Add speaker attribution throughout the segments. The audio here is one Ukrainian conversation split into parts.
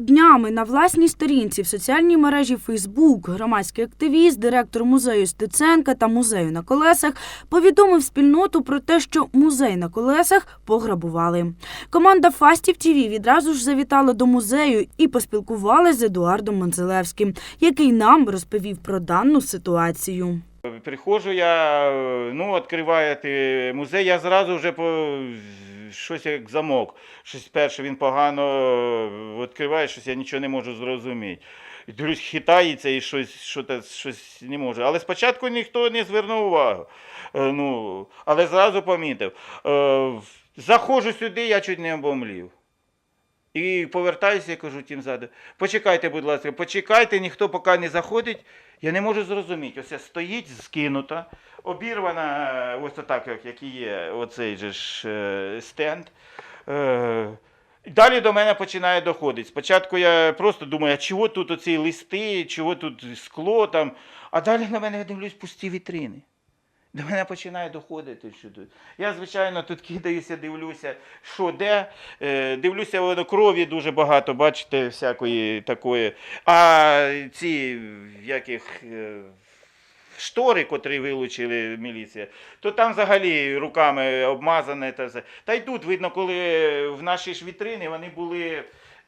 Speaker 1: Днями на власній сторінці в соціальній мережі Фейсбук громадський активіст, директор музею Стеценка та музею на колесах повідомив спільноту про те, що музей на колесах пограбували. Команда Фастів ТІВІ відразу ж завітала до музею і поспілкувалася з Едуардом Манзелевським, який нам розповів про дану ситуацію.
Speaker 2: Приходжу я, е, ну, відкривати музей, я зразу вже по щось як замок. Щось перше він погано е, відкриває, щось я нічого не можу зрозуміти. І дивлюсь, хитається і щось, що щось не може. Але спочатку ніхто не звернув увагу. Е, Ну, але зразу помітив. Е, Заходжу сюди, я чуть не обомлів. І повертаюся, я кажу тим ззаду. Почекайте, будь ласка, почекайте, ніхто поки не заходить. Я не можу зрозуміти. Ось стоїть скинута, обірвана, е, ось так, як, є оцей же ж е, стенд. Е, Далі до мене починає доходити. Спочатку я просто думаю, а чого тут оці листи, чого тут скло там. А далі на мене я дивлюсь пусті вітрини. До мене починає доходити, тут. Я, звичайно, тут кидаюся, дивлюся, що де. Е, дивлюся, воно крові дуже багато, бачите, всякої такої. А ці яких. е, Штори, котрі вилучили міліція, то там взагалі руками обмазане. Та, та й тут видно, коли в наші ж вітрини вони були,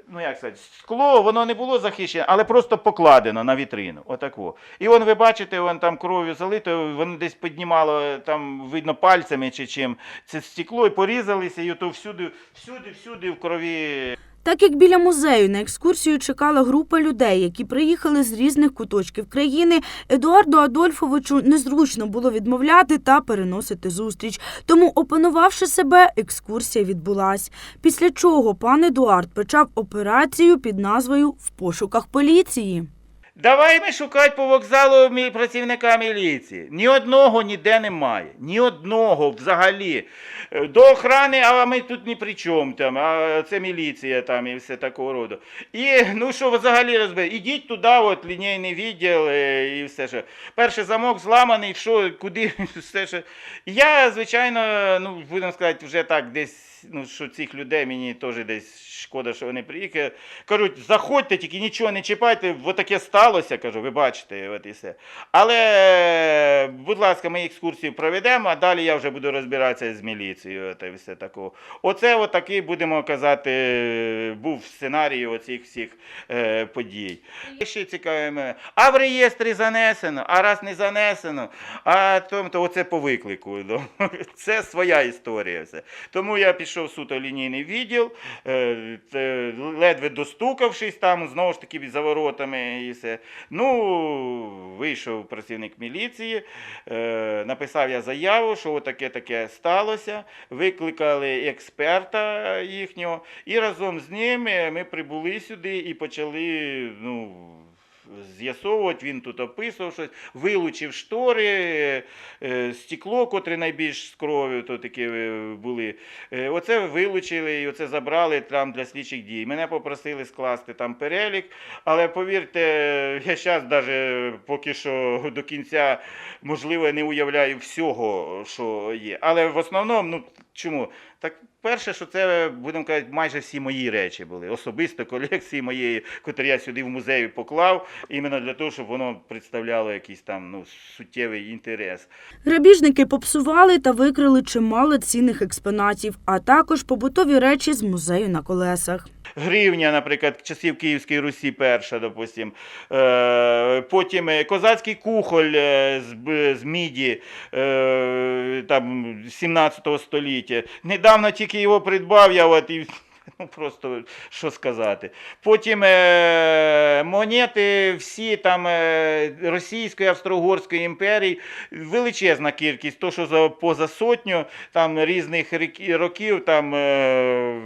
Speaker 2: ну як сказати, скло, воно не було захищене, але просто покладено на вітрину. Отако. І он, ви бачите, вон там кров'ю залито, воно десь піднімало, там видно пальцями чи чим це стекло, і порізалися, і то всюди, всюди, всюди в крові.
Speaker 1: Так як біля музею на екскурсію чекала група людей, які приїхали з різних куточків країни, Едуарду Адольфовичу незручно було відмовляти та переносити зустріч. Тому, опанувавши себе, екскурсія відбулась. Після чого пан Едуард почав операцію під назвою В пошуках поліції.
Speaker 2: Давай ми шукати по вокзалу працівника міліції. Ні одного ніде немає. Ні одного взагалі. Е, До охрани, а ми тут ні при чому там, а це міліція там і все такого роду. І ну що взагалі розбити? Ідіть туди, от лінійний відділ е, і все що. Перший замок зламаний, що, куди, все що. Я, звичайно, ну, будемо сказати, вже так десь. Ну, що цих людей мені теж десь шкода, що вони приїхали. Кажуть, заходьте, тільки нічого не чіпайте, бо таке сталося, кажу, ви бачите, от і все. Але, будь ласка, ми екскурсію проведемо, а далі я вже буду розбиратися з міліцією. І все такого. Оце от будемо казати, був сценарій оцих всіх е, подій. Ще цікаве мене. А в реєстрі занесено, а раз не занесено, а то, то оце по виклику. ну. Це своя історія. Все. Тому я пішов суто лінійний відділ, е, ледве достукавшись там, знову ж таки за воротами і все. Ну, вийшов працівник міліції, е, написав я заяву, що таке таке сталося. Викликали експерта їхнього, і разом з ними ми прибули сюди і почали. ну, З'ясовувати, він тут описував щось, вилучив штори, е, стекло, котре найбільш з кров'ю, то такі е, були. Е, Оце вилучили і оце забрали там для слідчих дій. Мене попросили скласти там перелік, але повірте, я зараз навіть поки що до кінця, можливо, не уявляю всього, що є. Але в основному, ну чому? Так перше, що це, будемо казати, майже всі мої речі були. Особисто колекції моєї, котрі я сюди в музеї поклав, іменно для того, щоб воно представляло якийсь там ну, суттєвий інтерес.
Speaker 1: Грабіжники попсували та викрили чимало цінних експонатів, а також побутові речі з музею на колесах.
Speaker 2: Гривня, наприклад, часів Київської Русі перша, допустим. Е, потім е, козацький кухоль е, з, міді там, 17 століття. Недавно тільки його придбав я от, і ну, просто що сказати. Потім е, монети всі там е, Російської, Австро-Угорської імперії, величезна кількість, то що за, поза сотню там різних років, там е,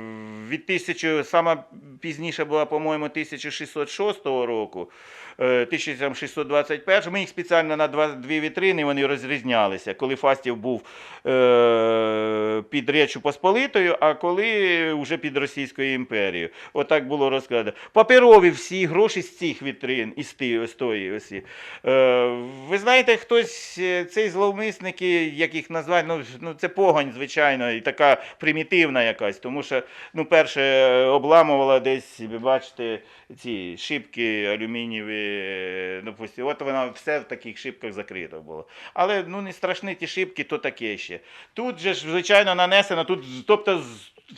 Speaker 2: від тисячу, сама пізніше була, по-моєму, 1606 року. е, 1621. Ми їх спеціально на два, дві вітрини вони розрізнялися, коли Фастів був е, під Речу Посполитою, а коли вже під Російською імперією. Отак було розкладено. Паперові всі гроші з цих вітрин, із з тої осі. Е, ви знаєте, хтось, е, цей зловмисники, як їх назвати, ну, ну це погонь, звичайно, і така примітивна якась, тому що ну, вперше обламувала десь, ви бачите, ці шибки алюмінієві. е, Допустим, от вона все в таких шибках закрито було. Але ну не страшні ті шибки, то таке ще. Тут же ж, звичайно, нанесено, тут, тобто,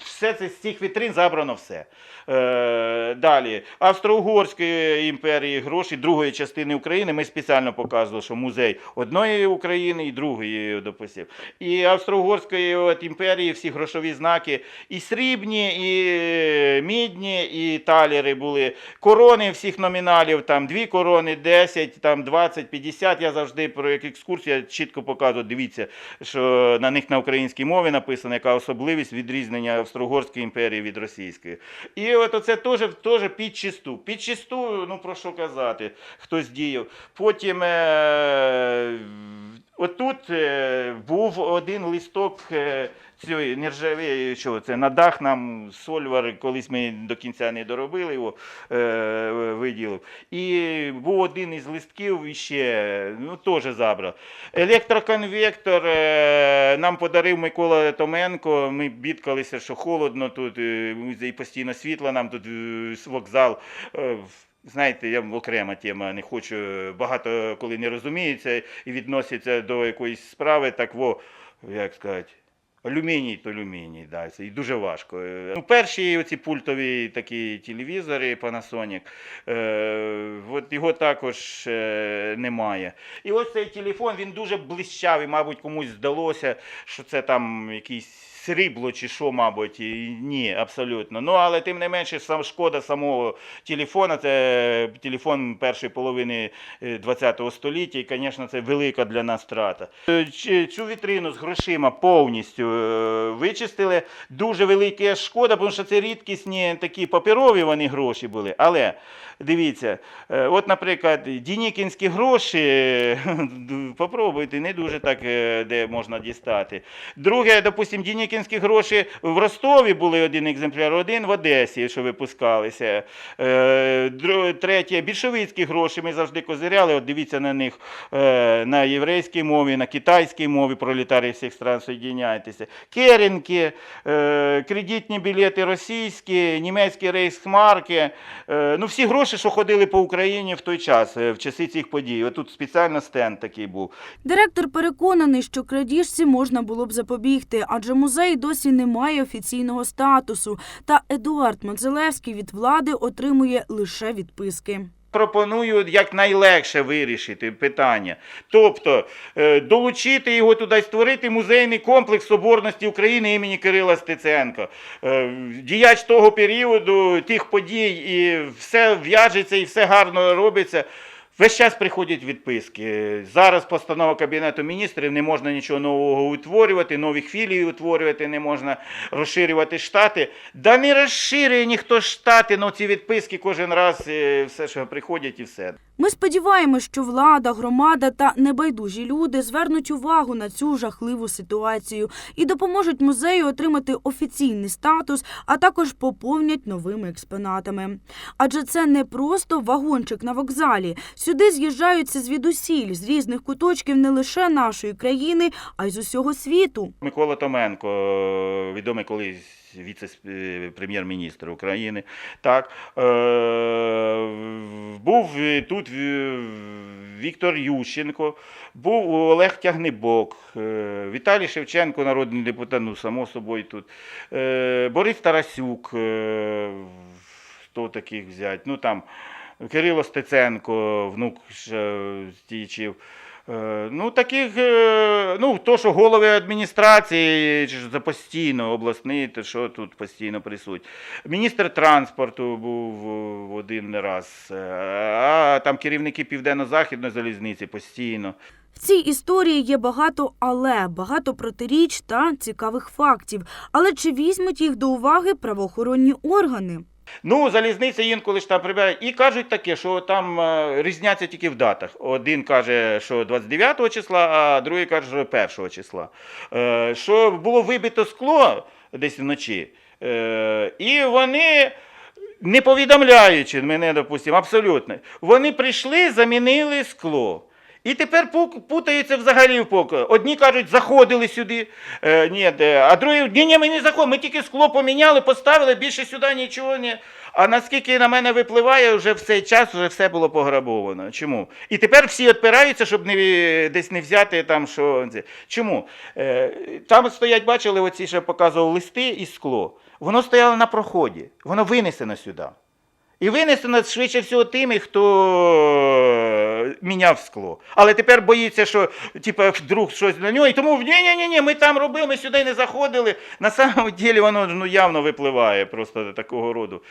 Speaker 2: все це з цих вітрин забрано все. Е, далі, Австро-Угорської імперії гроші другої частини України. Ми спеціально показували, що музей одної України і другої, допустим. І Австро-Угорської імперії всі грошові знаки і срібні, і е, мідні, і талери були. Корони всіх номіналів, там дві корони, 10, там 20, 50. Я завжди про як екскурсія чітко показую. Дивіться, що на них на українській мові написано, яка особливість відрізнення Австро-Угорської імперії від російської. І от оце теж, теж під чисту. Під чисту, ну про що казати, хтось діяв. Потім е, отут е, був один листок. Е, цієї нержаві, що це на дах нам Сольвар, колись ми до кінця не доробили його, е, виділив. І був один із листків іще, ну теж забрав. Електроконвектор нам подарив Микола Томенко. Ми бідкалися, що холодно тут, і постійно світло, нам тут вокзал. Е, Знаєте, я окрема тема, не хочу багато коли не розуміється і відносяться до якоїсь справи, так во, як сказати. Алюміній то алюміній, да, це і дуже важко. Е, Ну, перші оці пультові такі телевізори Panasonic, е, от його також е, немає. І ось цей телефон, він дуже блищав, і, мабуть, комусь здалося, що це там якийсь срібло чи що, мабуть. Ні, абсолютно. Ну, але тим не менше, сам шкода самого телефона, це телефон першої половини ХХ століття, і, звісно, це велика для нас втрата. Е, Цю вітрину з грошима повністю е, вичистили. Дуже велика шкода, тому що це рідкісні такі паперові вони гроші були. Але дивіться, е, от, наприклад, дінікінські гроші, попробуйте, не дуже так, е, де можна дістати. Друге, допустимо, дінікінські гроші в Ростові були один екземпляр, один в Одесі, що випускалися. Е, Третє, більшовицькі гроші ми завжди козиряли. От дивіться на них е, на єврейській мові, на китайській мові, пролетарії всіх стран соєдиняйтеся. Керенки, е, кредитні білети російські, німецькі рейхсмарки. Ну, всі гроші, що ходили по Україні в той час, в часи цих подій. Тут спеціально стенд такий був.
Speaker 1: Директор переконаний, що крадіжці можна було б запобігти, адже музей досі не має офіційного статусу. Та Едуард Мадзелевський від влади отримує лише відписки.
Speaker 2: Пропоную якнайлегше вирішити питання. Тобто е, долучити його туди, створити музейний комплекс Соборності України імені Кирила Стеценка. Е, Діяч того періоду, тих подій, і все в'яжеться, і все гарно робиться. Весь час приходять відписки. Зараз постанова Кабінету міністрів, не можна нічого нового утворювати, нових філій утворювати, не можна розширювати штати. Да не розширює ніхто штати, ну ці відписки кожен раз е, все, що приходять і все.
Speaker 1: Ми сподіваємось, що влада, громада та небайдужі люди звернуть увагу на цю жахливу ситуацію і допоможуть музею отримати офіційний статус, а також поповнять новими експонатами. Адже це не просто вагончик на вокзалі. Сюди з'їжджаються звідусіль з різних куточків не лише нашої країни, а й з усього світу.
Speaker 2: Микола Томенко, е, відомий колись віце-прем'єр-міністр України, так, е, був тут е, Віктор Ющенко, був Олег Тягнебок, е, Віталій Шевченко, народний депутат, ну, само собою тут, е, Борис Тарасюк, е, хто таких взяти, ну там Кирило Стеценко, внук Стічів. Е, Ну, таких, е, ну, то, що голови адміністрації, це постійно обласний, то що тут постійно присутні. Міністр транспорту був один раз, е, а там керівники Південно-Західної залізниці постійно.
Speaker 1: В цій історії є багато але, багато протиріч та цікавих фактів. Але чи візьмуть їх до уваги правоохоронні органи?
Speaker 2: Ну, залізниця інколи ж там прибирає. І кажуть таке, що там е, різняться тільки в датах. Один каже, що 29 числа, а другий каже, що 1 числа. Е, Що було вибито скло десь вночі. Е, І вони. Не повідомляючи мене, допустимо, абсолютно, вони прийшли, замінили скло. І тепер путаються взагалі в поки. Одні кажуть, заходили сюди, е, ні, а другі, ні, ні, ми не заходимо, ми тільки скло поміняли, поставили, більше сюди нічого не. А наскільки на мене випливає, вже в цей час вже все було пограбовано. Чому? І тепер всі відпираються, щоб не, десь не взяти там, що. Чому? Е, там стоять, бачили, оці ще показував листи і скло. Воно стояло на проході, воно винесено сюди. І винесено швидше всього тими, хто міняв скло. Але тепер боїться, що типа, вдруг щось на нього. І тому ні, ні, ні, ні, ми там робили, ми сюди не заходили. На самом ділі воно ну, явно випливає просто до такого роду.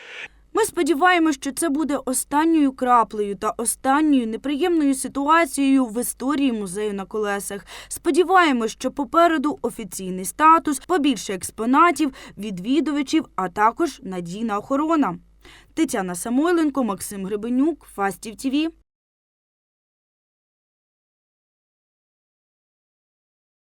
Speaker 1: Ми сподіваємось, що це буде останньою краплею та останньою неприємною ситуацією в історії музею на колесах. Сподіваємось, що попереду офіційний статус, побільше експонатів, відвідувачів, а також надійна охорона. Тетяна Самойленко, Максим Гребенюк, Фастів ТІВІ.